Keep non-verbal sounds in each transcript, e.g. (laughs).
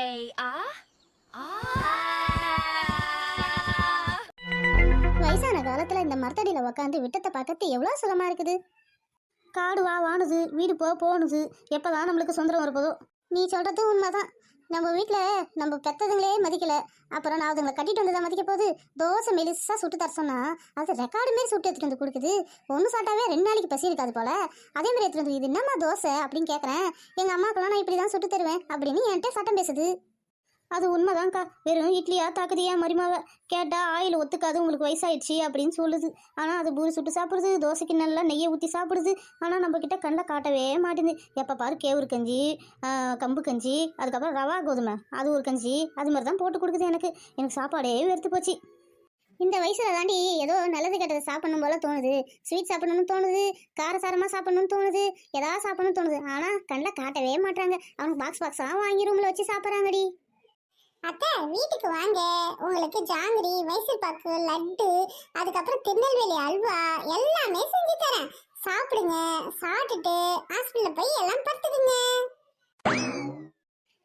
A R வயசான காலத்துல இந்த மரத்தடியில உக்காந்து விட்டத்தை பார்க்கறது எவ்வளவு சுகமா இருக்குது? காடு வா வாணுது வீடு போ போணுது எப்பதான் நம்மளுக்கு சுதந்திரம் வருப்போதோ? நீ சொல்றது உண்மைதான். நம்ம வீட்டில் நம்ம பெற்றதுங்களே மதிக்கல. அப்புறம் நான் அதுங்களை கட்டிட்டு வந்து மதிக்க போது தோசை மெலிசா சுட்டு தர சொன்னா அது ரெக்கார்டு மாரி சுட்டு எடுத்துட்டு வந்து கொடுக்குது. ஒன்று சாப்பிட்டாவே ரெண்டு நாளைக்கு பசி இருக்காது போல. அதே மாதிரி எடுத்துட்டு வந்து இது என்னம்மா தோசை அப்படின்னு கேட்குறேன் எங்கள் அம்மாக்கெல்லாம் நான் இப்படி தான் சுட்டு தருவேன் அப்படின்னு என்கிட்ட சட்டம் பேசுது. அது உண்மைதான்க்கா. வெறும் இட்லியா தாக்குதியா மருமாவை கேட்டா ஆயில் ஒத்துக்காது உங்களுக்கு வயசாயிடுச்சு அப்படின்னு சொல்லுது. ஆனால் அது பூரி சுட்டு சாப்பிடுது தோசைக்கு நல்லா நெய்யை ஊற்றி சாப்பிடுது. ஆனால் நம்ம கிட்ட கண்ணில் காட்டவே மாட்டேங்குது. எப்போ பாரு கேவுரு கஞ்சி கம்பு கஞ்சி அதுக்கப்புறம் ரவா கோதுமை அது ஒரு கஞ்சி அது மாதிரி தான் போட்டு கொடுக்குது எனக்கு. எனக்கு சாப்பாடே வெறுத்து போச்சு. இந்த வயசுல தாண்டி ஏதோ நல்லது கெட்டது சாப்பிடணும் போல தோணுது. ஸ்வீட் சாப்பிடணும்னு தோணுது. காரசாரமாக சாப்பிடணும்னு தோணுது. ஏதாவது சாப்பிடணும்னு தோணுது. ஆனால் கண்ணில் காட்டவே மாட்டாங்க அவனுக்கு பாக்ஸ் பாக்ஸாக வாங்கி ரூமில் வச்சு சாப்பிட்றாங்கடி. அத்தை வீட்டுக்கு வாங்க. உங்களுக்கு ஜாங்கிரி மைசூர் பாக்கு லட்டு அதுக்கப்புறம் திருநெல்வேலி அல்வா எல்லாமே செஞ்சு தரேன். சாப்பிடுங்க சாப்பிட்டுட்டு ஹாஸ்பிட்டல்ல போய் எல்லாம் படுத்துக்குங்க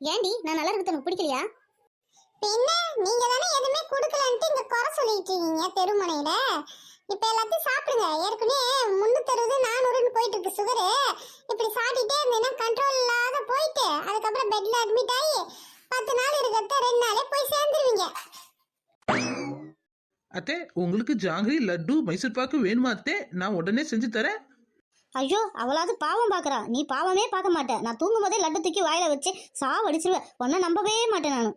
ஏண்டி நான் நல்லா இருக்கிறது உனக்கு பிடிக்கலையா? பின்ன நீங்க தானே எதுவுமே கொடுக்கலன்ட்டு இங்க குறை சொல்லிட்டு இருக்கீங்க தெருமுனையில. இப்ப எல்லாத்தையும் சாப்பிடுங்க. ஏற்கனவே முன்னூத்தறுபது நானூறுன்னு போயிட்டு இருக்கு சுகரு இப்படி சாப்பிட்டுட்டே இருந்தீங்கன்னா கண்ட்ரோல் இல்லாத போயிட்டு அதுக்கப்புறம் பெட்ல அட்மிட் ஆகி பத்து நாள் இருக்கிறத ரெண்டு நாளே போய் சேர்ந்துருவீங்க. அத்தே உங்களுக்கு ஜாங்கிரி லட்டு மைசூர் பாக்கு வேணுமா அத்தே? நான் உடனே செஞ்சு தரேன். ஐயோ அவளாவது பாவம் பார்க்கறா நீ பாவமே பார்க்க மாட்டே. நான் தூங்கும் போதே லட்டு தூக்கி வாயில வச்சு சாவடிச்சிருவேன். உன்னை நம்பவே மாட்டேன் நான்.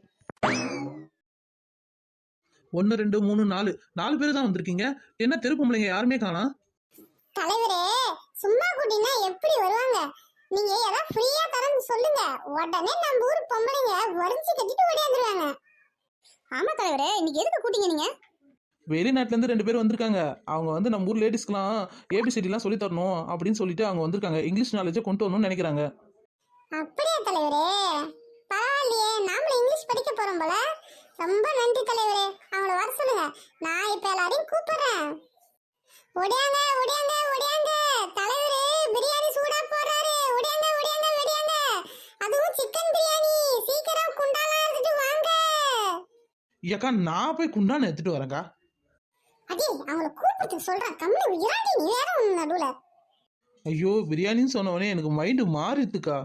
ஒன்று ரெண்டு மூணு நாலு. நாலு பேர் தான் வந்திருக்கீங்க. என்ன தெரு பொம்பளைங்க யாருமே காணோம் தலைவரே சும்மா கூட்டினா எப்படி வருவாங்க? நீங்க ஏதாவது ஃப்ரீயா தரேன்னு சொல்லுங்க. உடனே நம்ம ஊர் பொம்பளைங்க வரிஞ்சு கட்டிட்டு ஓடியாந்துருவாங்க. ஆமா தலைவரே இன்னைக்கு எதுக்கு கூட்டிங்க நீங்க? வெளிநாட்டுலேருந்து ரெண்டு பேர் வந்திருக்காங்க. அவங்க வந்து நம்ம ஊர் லேடிஸ்க்குலாம் ஏபிசிடிலாம் சொல்லி தரணும் அப்படின்னு சொல்லிட்டு அவங்க வந்திருக்காங்க. இங்கிலீஷ் நாலேஜை கொண்டு வரணும்னு நினைக்கிறாங்க. அப்படியா தலைவரே? பரவாயில்லையே நாமளும் இங்கிலீஷ் படிக்க போறோம் போல. ரொம்ப நன்றி தலைவரே. அவங்கள வர சொல்லுங்க. நான் இப்ப எல்லாரையும் கூப்பிடுறேன். ஒடியாங்க ஒடியாங்க ஒடியாங்க அதுவும் சிக்கன் பிரியாணி. சீக்கிரம் குண்டாலாம் எடுத்துட்டு வாங்க. ஏக்கா நான் போய் குண்டான எடுத்துட்டு வரேங்க்கா அடி அவங்கள கூப்பிட்டு சொல்றேன் கம்மி இறாடி நீ வேற நடுவுல. ஐயோ பிரியாணின்னு சொன்ன உடனே எனக்கு மைண்டு மாறிடுதுக்கா.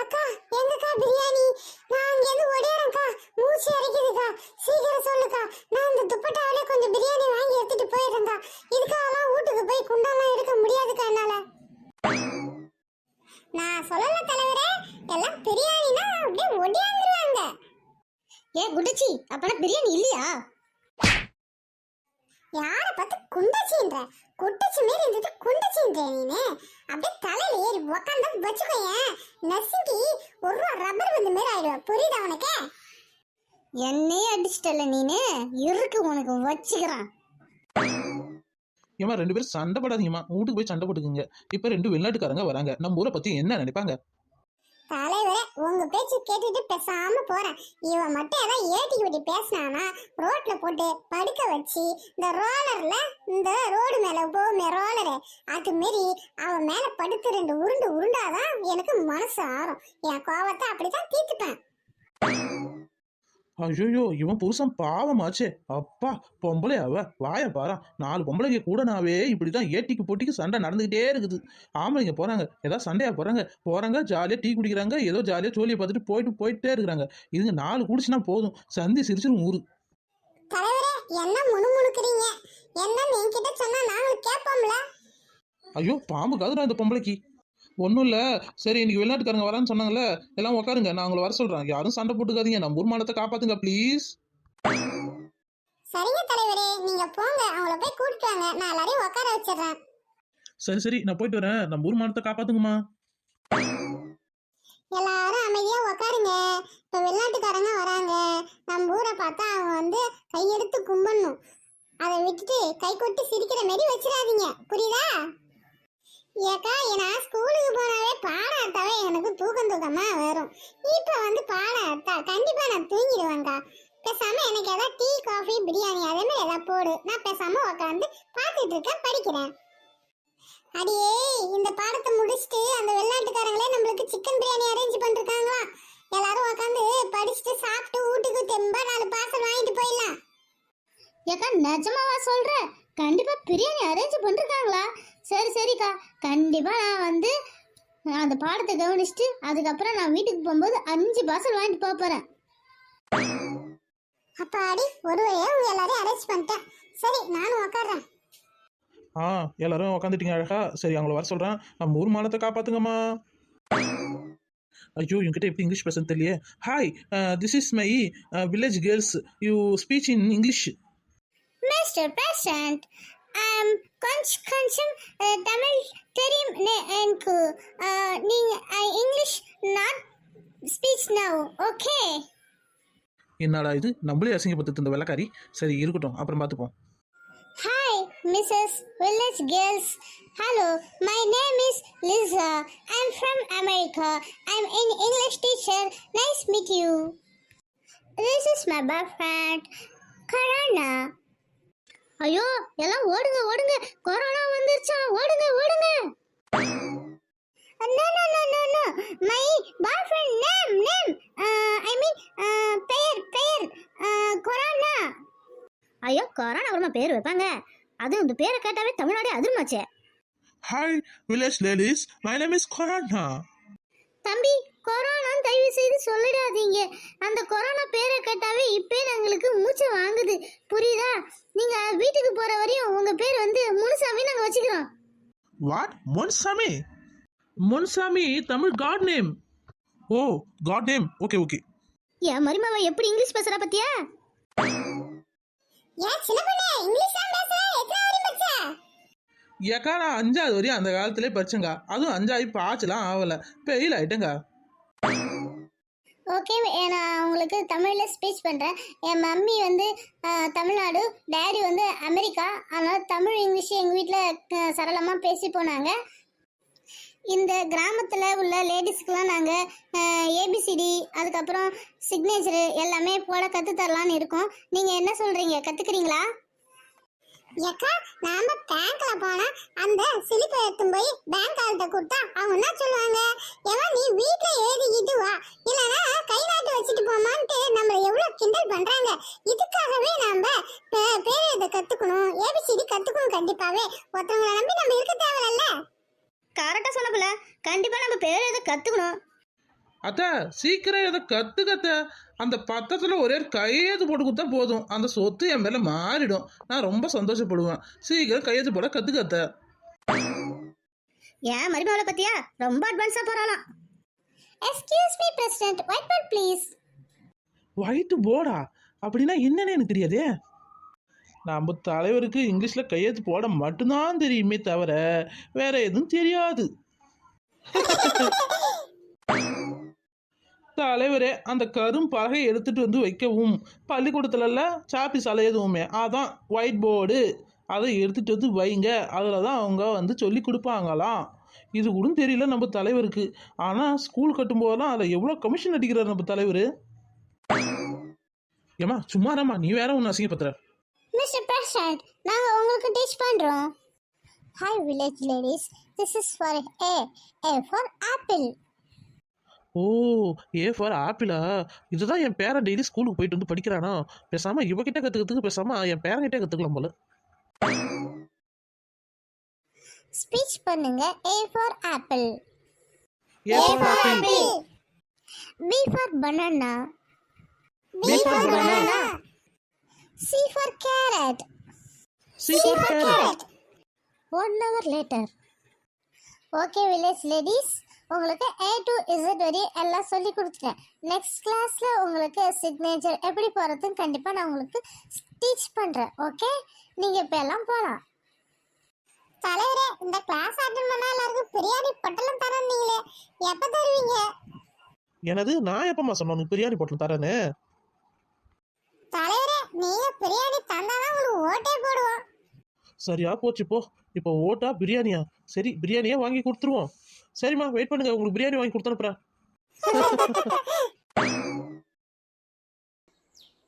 அக்கா எங்கக்கா பிரியாணி நான் அங்க இருந்து ஓடிறேன்க்கா மூச்சு அரைக்குதுக்கா சீக்கிரம் சொல்லுக்கா நான் இந்த துப்பட்டாவிலே கொஞ்சம் பிரியாணி வாங்கி எடுத்துட்டு போயிடுறேன்க்கா இதுக்காகலாம் வீட்டுக்கு போய் குண்டாலாம் எடுக்க முடியாதுக்கா என்னால நான் சொல்லல தலைவரே எல்லாம் பிரியாணினா அப்படியே ஒடியாந்துருவாங்க ஏ குடிச்சி அப்பனா பிரியாணி இல்லையா யார பார்த்து குண்டச்சின்ற? குட்டச்சி மாரி இருந்தது குண்டச்சின்ற நீனு? அப்படியே தலையில ஏறி உக்காந்தா வச்சுக்கோயேன் நசுங்கி ஒரு ரூபா ரப்பர் வந்து மாரி ஆயிடுவ. புரியுதா உனக்கு? என்னையே அடிச்சிட்டல நீனு? இருக்கு உனக்கு வச்சுக்கிறான். ஏமா ரெண்டு பேரும் சண்டை போடாதீங்கம்மா. வீட்டுக்கு போய் சண்டை போட்டுக்குங்க. இப்போ ரெண்டு வெளிநாட்டுக்காரங்க வராங்க. நம்ம ஊரை பற்றி என்ன நினைப்பாங்க? தலைவரே உங்க பேச்சு கேட்டுட்டு பேசாம போறேன். இவன் மட்டும் ஏதாவது ஏட்டி விட்டு பேசினானா ரோட்ல போட்டு படுக்க வச்சு இந்த ரோலர்ல இந்த ரோடு மேல போகுமே ரோலரு அது மாரி அவன் மேல படுத்து ரெண்டு உருண்டு உருண்டாதான் எனக்கு மனசு ஆறும். என் கோவத்தை அப்படித்தான் தீர்த்துப்பேன். ஐயோ இவன் புருஷன் பாவமாச்சே அப்பா பொம்பளை அவ. வாய பாரா. நாலு பொம்பளைங்க கூட நாவே இப்படிதான் ஏட்டிக்கு போட்டிக்கு சண்டை நடந்துகிட்டே இருக்குது. ஆம்பளைங்க போறாங்க. ஏதாவது சண்டையா போறாங்க. போறாங்க ஜாலியா டீ குடிக்கிறாங்க. ஏதோ ஜாலியா ஜோலியை பார்த்துட்டு போயிட்டு போயிட்டே இருக்கிறாங்க. இதுங்க நாலு குடிச்சுனா போதும். சந்தி சிரிச்சிரும் ஊரு. என்ன முணுமுணுக்குறீங்க? சொன்னா நாங்களும் கேட்போம்ல? ஐயோ பாம்பு காதுடா இந்த பொம்பளைக்கு. ஒன்றும் இல்லை. சரி இன்னைக்கு வெளிநாட்டுக்காரங்க வரான்னு சொன்னாங்கல்ல எல்லாம் உட்காருங்க நான் உங்களை வர சொல்கிறேன் யாரும் சண்டை போட்டுக்காதீங்க. நம்ம ஊர் மானத்தை காப்பாத்துங்க ப்ளீஸ் சரிங்க தலைவரே நீங்க போங்க. அவங்கள போய் கூட்டிட்டு வாங்க. நான் எல்லாரையும் உட்கார வச்சிடுறேன். சரி சரி. நான் போயிட்டு வரேன். நம்ம ஊர் மானத்தை காப்பாத்துங்கம்மா. எல்லாரும் அமைதியா உக்காருங்க. இப்ப வெளிநாட்டுக்காரங்க வராங்க. நம்ம ஊரை பார்த்தா அவங்க வந்து கையெடுத்து கும்பிடணும். அதை விட்டுட்டு கை கொட்டி சிரிக்கிற மாதிரி வச்சிடாதீங்க. புரியுதா? ஏக்கா நான் ஸ்கூலுக்கு போனாலே பாடம் எடுத்தாவே எனக்கு தூக்கம் தூக்கமா வரும். இப்போ வந்து பாடம் எடுத்தா கண்டிப்பா நான் தூங்கிடுவேங்க்கா பேசாம எனக்கு ஏதாவது டீ காஃபி பிரியாணி அதே மாதிரி ஏதாவது போடு. நான் பேசாம உட்காந்து பார்த்துட்டு இருக்கேன் படிக்கிறேன். அடியே இந்த பாடத்தை முடிச்சுட்டு அந்த வெளிநாட்டுக்காரங்களே நம்மளுக்கு சிக்கன் பிரியாணி அரேஞ்ச் பண்ணிருக்காங்களா? எல்லாரும் உட்காந்து படிச்சுட்டு சாப்பிட்டு வீட்டுக்கு தெம்பா நாலு பார்சல் வாங்கிட்டு போயிடலாம். ஏக்கா நிஜமாவா சொல்ற? கண்டிப்பா பிரியாணி அரேஞ்ச் பண்ணிருக்காங்களா? சரி சரிக்கா. கண்டிப்பா நான் வந்து அந்த பாடத்தை கவனிச்சுட்டு அதுக்கப்புறம் நான் வீட்டுக்கு போகும்போது அஞ்சு பார்சல் வாங்கிட்டு போக போறேன். அப்பாடி ஒரு வழியா உங்க எல்லாரையும் அரேஞ்ச் பண்ணிட்டேன். சரி நானும் உட்காடுறேன் ஆ எல்லாரும் உக்காந்துட்டீங்க அழகா. சரி அவங்கள வர சொல்கிறேன் நம்ம ஊர் மானத்தை காப்பாத்துங்கம்மா. ஐயோ என்கிட்ட எப்படி இங்கிலீஷ் பேச தெரியலையே. Hi this is my village girls you speech in English mister present கொஞ்சம் கொஞ்சம் தமிழ் தெரியும் எனக்கு. அஹ், நீங்க அஹ், English not speech now okay என்னடா இது? நம்மளே அசிங்கப்பட்டு இந்த வெள்ளக்காரி. சரி இருக்கட்டும் அப்புறம் பார்த்துப்போம் hi missus village girls hello my name is Lisa I am from America I am in English teacher nice meet you this is my boyfriend Corona ஐயோ எல்லாம் ஓடுங்க ஓடுங்க. கொரோனா வந்துருச்சா? ஓடுங்க ஓடுங்க. No, no, no, no. My boyfriend name, name. Uh, I mean, uh, பெயர் பெயர் corona ஐயோ கொரோனா அப்புறமா பேர் வைப்பாங்க. அதுவும் இந்த பேரை கேட்டாவே தமிழ்நாடே அதிர்மாச்சே. Hi village ladies my name is Corona தம்பி கொரோனான்னு தயவு செய்து சொல்லிடாதீங்க. அந்த கொரோனா பேரை கேட்டாவே இப்பே எங்களுக்கு மூச்சை வாங்குது புரியுதா நீங்க வீட்டுக்கு போற வரையும் உங்க பேர் வந்து முனுசாமி நாங்க வச்சுக்கிறோம் what Munsamy Munsamy Tamil god name oh god name okay okay என் மருமவ எப்படி இங்கிலீஷ் பேசுறா பத்தியா? ஏன் சின்ன பொண்ணு இங்கிலீஷ் தான் பேசுற. எத்தனை வரையும் படிச்ச? ஏக்கா நான் அஞ்சாவது வரையும் அந்த காலத்திலே படிச்சேங்க. அதுவும் அஞ்சாவது பாய்ச்சலாம் ஆகலை பெயில் ஆயிட்டேங்க. ஓகே நான் உங்களுக்கு தமிழில் ஸ்பீச் பண்ணுறேன் என் மம்மி வந்து தமிழ்நாடு டேடி வந்து அமெரிக்கா. அதனால் தமிழ் இங்கிலீஷ் எங்கள் வீட்டில் சரளமாக பேசி போனாங்க. இந்த கிராமத்தில் உள்ள லேடிஸ்க்கெலாம் நாங்கள் ஏபிசிடி அதுக்கப்புறம் சிக்னேச்சரு எல்லாமே போட கற்றுத்தரலான்னு இருக்கோம். நீங்கள் என்ன சொல்கிறீங்க கற்றுக்குறீங்களா ஏக்கா நாம பேங்க்ல போனா அந்த சிலிப்பை எடுத்துன்னு போய் பேங்க் ஆள்கிட்ட கொடுத்தா அவங்க என்ன சொல்லுவாங்க? ஏமா நீ வீட்டுல எழுதிக்கிட்டு வா. இல்லனா கை நாட்டு வச்சுட்டு போமான்ட்டு நம்மள எவ்வளவு கிண்டல் பண்றாங்க? இதுக்காகவே நாம பே- பேர் எழுத கத்துக்கணும் ஏபிசிடி கத்துக்கணும் கண்டிப்பாவே. ஒருத்தவங்களை நம்பி நம்ம இருக்க தேவையில்ல. கரெக்டாக சொன்னப்பில்ல கண்டிப்பாக நம்ம பேர் எதை கற்றுக்கணும் அத்தை சீக்கிரம் இதை கத்துக்கத்த அந்த பத்தத்துல ஒரே ஒரு கையெழுத்து போட்டு கொடுத்தா போதும். அந்த சொத்து என் மேல மாறிடும். நான் ரொம்ப சந்தோஷப்படுவேன். சீக்கிரம் கையெழுத்து போட கத்துக்கத்த ஏன் மருமகளை பத்தியா? ரொம்ப அட்வான்ஸா போறாளாம். Excuse me president whiteboard please white போர்டா அப்படின்னா என்னன்னு எனக்கு தெரியாதே. நம்ம தலைவருக்கு இங்கிலீஷ்ல கையெழுத்து போட மட்டும்தான் தெரியுமே தவிர வேற எதுவும் தெரியாது. (laughs) தலைவரே அந்த கரும் பலகை எடுத்துட்டு வந்து வைக்கவும். பள்ளிக்கூடத்துலல சாப்பி சாலை எதுவுமே. அதான் ஒயிட் போர்டு அதை எடுத்துட்டு வந்து வைங்க. அதில் தான் அவங்க வந்து சொல்லி கொடுப்பாங்களாம். இது கூட தெரியல நம்ம தலைவருக்கு. ஆனால் ஸ்கூல் கட்டும்போதெல்லாம் அதில் எவ்வளோ கமிஷன் அடிக்கிறார் நம்ம தலைவர்? ஏமா சும்மாராம்மா நீ வேற ஒன்று அசிங்கப்படுத்துற மிஸ்டர் பிரசிடென்ட் நாங்கள் உங்களுக்கு டீச் பண்ணுறோம் hi village ladies this is for A A for apple oh A for ஆப்பிளா இதுதான் என் பேரன் டெய்லி ஸ்கூலுக்கு போயிட்டு வந்து படிக்கிறானா? பேசாம இவகிட்ட கற்றுக்கிறதுக்கு பேசாம என் பேரன்கிட்ட கற்றுக்கலாம் போல. ஸ்பீச் பண்ணுங்க. A for apple A for apple B for banana B for banana. C for carrot C for carrot one hour later okay village ladies உங்களுக்கு ஏ டு இசட் வரை எல்லாம் சொல்லி கொடுத்துட்டேன். நெக்ஸ்ட் கிளாஸில் உங்களுக்கு சிக்னேச்சர் எப்படி போகிறதுன்னு கண்டிப்பாக நான் உங்களுக்கு டீச் பண்ணுறேன் ஓகே நீங்கள் இப்போ எல்லாம் போகலாம் தலைவரே இந்த கிளாஸ் அட்டன் பண்ணா எல்லாருக்கும் பிரியாணி பொட்டலம் தரேன்னீங்களே எப்ப தருவீங்க? எனது நான் எப்பமா சொன்னேன் பிரியாணி போட்டு தரேன்னு? தலைவரே நீங்க பிரியாணி தந்தாதான் உங்களுக்கு ஓட்டே போடுவோம். சரியா போச்சு போ. இப்போ ஓட்டா பிரியாணியா? சரி பிரியாணியே வாங்கி கொடுத்துருவோம். சரிம்மா வெயிட் பண்ணுங்க உங்களுக்கு பிரியாணி வாங்கி கொடுத்து அனுப்புறேன்.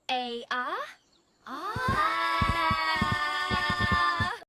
A R R.